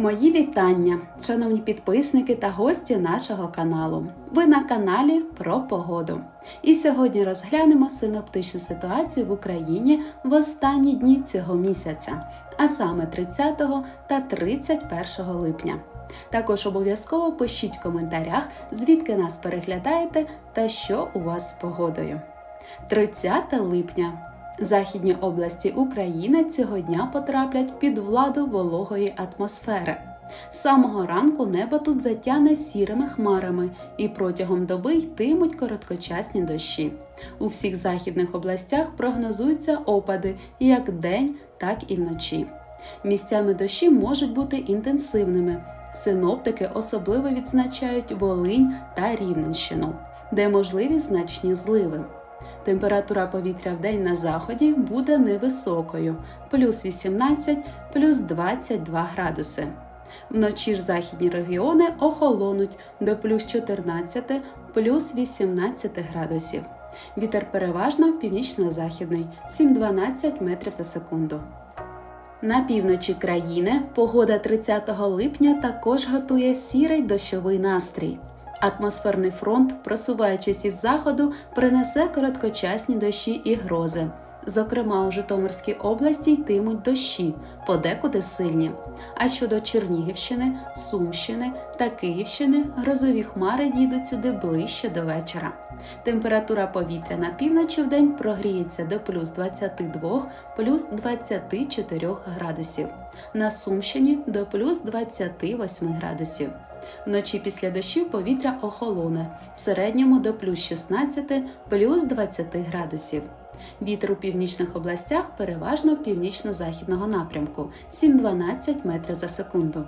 Мої вітання, шановні підписники та гості нашого каналу. Ви на каналі про погоду. І сьогодні розглянемо синоптичну ситуацію в Україні в останні дні цього місяця, а саме 30 та 31 липня. Також обов'язково пишіть в коментарях, звідки нас переглядаєте та що у вас з погодою. 30 липня. Західні області України цього дня потраплять під владу вологої атмосфери. З самого ранку небо тут затяне сірими хмарами і протягом доби йтимуть короткочасні дощі. У всіх західних областях прогнозуються опади як день, так і вночі. Місцями дощі можуть бути інтенсивними. Синоптики особливо відзначають Волинь та Рівненщину, де можливі значні зливи. Температура повітря в день на заході буде невисокою плюс 18, плюс 22 градуси. Вночі ж західні регіони охолонуть до плюс 14, плюс 18 градусів. Вітер переважно північно-західний 7-12 метрів за секунду. На півночі країни погода 30 липня також готує сірий дощовий настрій. Атмосферний фронт, просуваючись із заходу, принесе короткочасні дощі і грози. Зокрема, у Житомирській області йтимуть дощі, подекуди сильні. А щодо Чернігівщини, Сумщини та Київщини, грозові хмари дійдуть сюди ближче до вечора. Температура повітря на півночі в день прогріється до плюс 22, плюс 24 градусів. На Сумщині до плюс 28 градусів. Вночі після дощів повітря охолоне в середньому до плюс 16, плюс 20 градусів. Вітер у північних областях переважно північно-західного напрямку 7-12 метрів за секунду.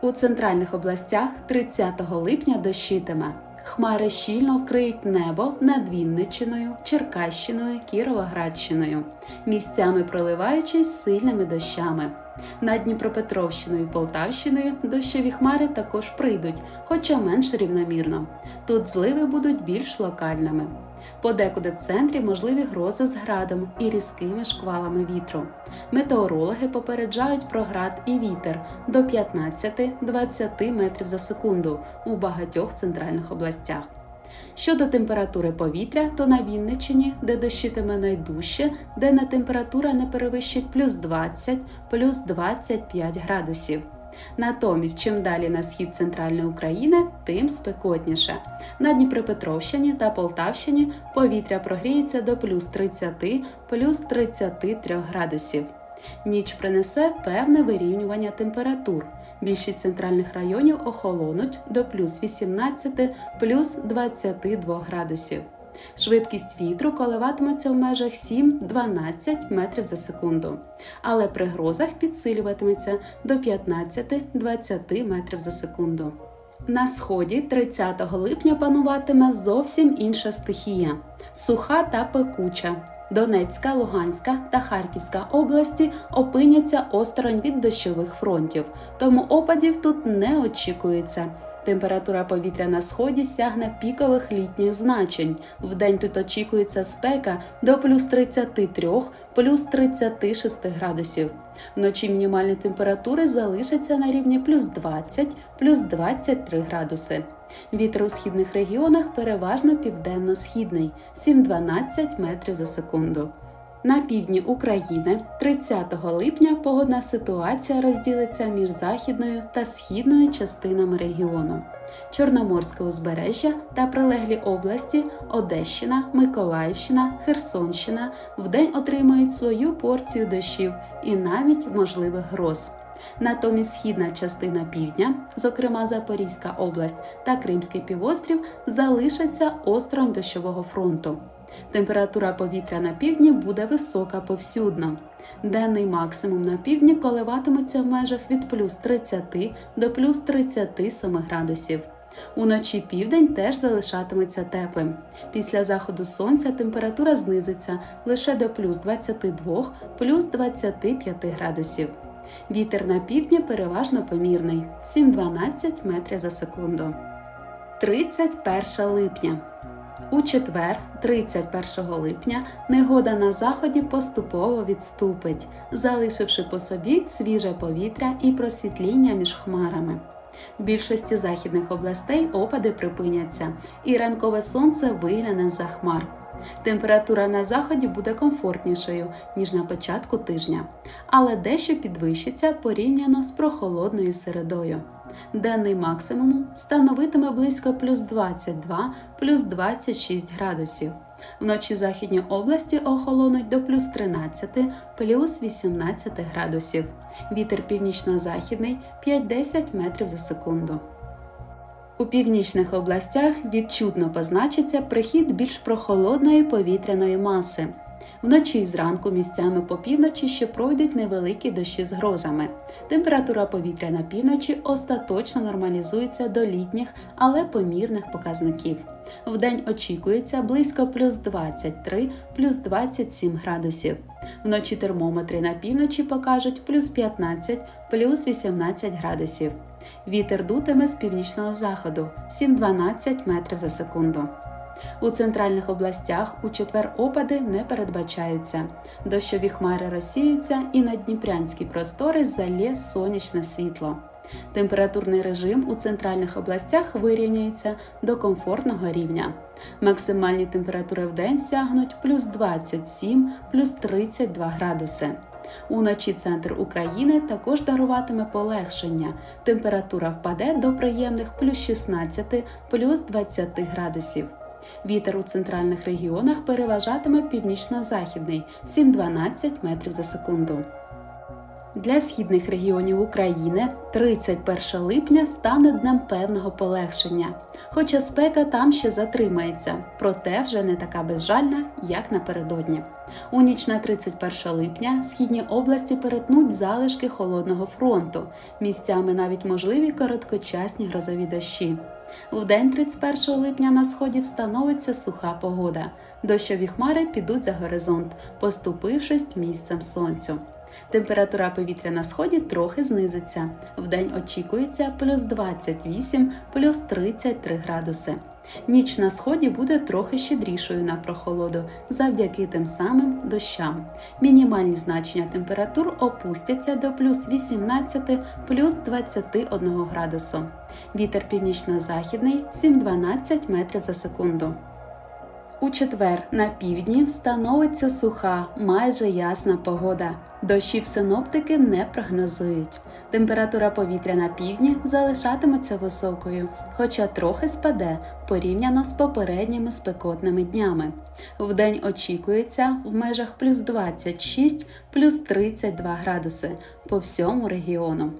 У центральних областях 30 липня дощитиме. Хмари щільно вкриють небо над Вінниччиною, Черкащиною, Кіровоградщиною, місцями проливаючись сильними дощами. Над Дніпропетровщиною і Полтавщиною дощові хмари також прийдуть, хоча менш рівномірно. Тут зливи будуть більш локальними. Подекуди в центрі можливі грози з градом і різкими шквалами вітру. Метеорологи попереджають про град і вітер до 15-20 метрів за секунду у багатьох центральних областях. Щодо температури повітря, то на Вінниччині, де дощитиме найдужче, денна температура не перевищить плюс 20, плюс 25 градусів. Натомість, чим далі на схід центральної України, тим спекотніше. На Дніпропетровщині та Полтавщині повітря прогріється до плюс 30, плюс 33 градусів. Ніч принесе певне вирівнювання температур. Більшість центральних районів охолонуть до плюс 18, плюс 22 градусів. Швидкість вітру коливатиметься в межах 7-12 метрів за секунду, але при грозах підсилюватиметься до 15-20 метрів за секунду. На сході 30 липня пануватиме зовсім інша стихія суха та пекуча. Донецька, Луганська та Харківська області опиняться осторонь від дощових фронтів, тому опадів тут не очікується. Температура повітря на сході сягне пікових літніх значень. Вдень тут очікується спека до плюс 33, плюс 36 градусів. Вночі мінімальні температури залишаться на рівні плюс 20, плюс 23 градуси. Вітер у східних регіонах переважно південно-східний 7-12 метрів за секунду. На півдні України 30 липня погодна ситуація розділиться між західною та східною частинами регіону. Чорноморське узбережжя та прилеглі області Одещина, Миколаївщина, Херсонщина вдень отримають свою порцію дощів і навіть можливих гроз. Натомість східна частина півдня, зокрема Запорізька область та Кримський півострів, залишаться осторонь дощового фронту. Температура повітря на півдні буде висока повсюдно. Денний максимум на півдні коливатиметься в межах від плюс 30 до плюс 37 градусів. Уночі південь теж залишатиметься теплим. Після заходу сонця температура знизиться лише до плюс 22, плюс 25 градусів. Вітер на півдні переважно помірний 7-12 метрів за секунду. 31 липня. У четвер, 31 липня, негода на заході поступово відступить, залишивши по собі свіже повітря і просвітління між хмарами. В більшості західних областей опади припиняться, і ранкове сонце вигляне за хмар. Температура на заході буде комфортнішою, ніж на початку тижня, але дещо підвищиться порівняно з прохолодною середою. Денний максимум становитиме близько плюс 22, плюс 26 градусів. Вночі західні області охолонуть до плюс 13, плюс 18 градусів. Вітер північно-західний 5-10 метрів за секунду. У північних областях відчутно позначиться прихід більш прохолодної повітряної маси. Вночі і зранку місцями по півночі ще пройдуть невеликі дощі з грозами. Температура повітря на півночі остаточно нормалізується до літніх, але помірних показників. Вдень очікується близько плюс 23, плюс 27 градусів. Вночі термометри на півночі покажуть плюс 15, плюс 18 градусів. Вітер дутиме з північного заходу 7-12 метрів за секунду. У центральних областях у четвер опади не передбачаються. Дощові хмари розсіються і на дніпрянські простори залє сонячне світло. Температурний режим у центральних областях вирівнюється до комфортного рівня. Максимальні температури в день сягнуть плюс 27, плюс 32 градуси. Уночі центр України також даруватиме полегшення. Температура впаде до приємних плюс 16, плюс 20 градусів. Вітер у центральних регіонах переважатиме північно-західний 7-12 метрів за секунду. Для східних регіонів України 31 липня стане днем певного полегшення, хоча спека там ще затримається, проте вже не така безжальна, як напередодні. У ніч на 31 липня східні області перетнуть залишки холодного фронту, місцями навіть можливі короткочасні грозові дощі. У день 31 липня на сході встановиться суха погода. Дощові хмари підуть за горизонт, поступившись місцем сонцю. Температура повітря на сході трохи знизиться. Вдень очікується плюс 28, плюс 33 градуси. Ніч на сході буде трохи щедрішою на прохолоду завдяки тим самим дощам. Мінімальні значення температур опустяться до плюс 18, плюс 21 градусу. Вітер північно-західний 7-12 метрів за секунду. У четвер на півдні встановиться суха, майже ясна погода. Дощів синоптики не прогнозують. Температура повітря на півдні залишатиметься високою, хоча трохи спаде порівняно з попередніми спекотними днями. Вдень очікується в межах плюс 26, плюс 32 градуси по всьому регіону.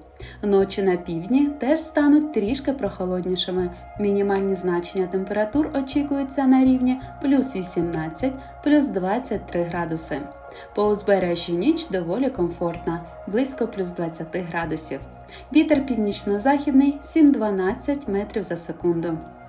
Ночі на півдні теж стануть трішки прохолоднішими. Мінімальні значення температур очікуються на рівні плюс 18, плюс 23 градуси. По узбережжю ніч доволі комфортна, близько плюс 20 градусів. Вітер північно-західний 7-12 метрів за секунду.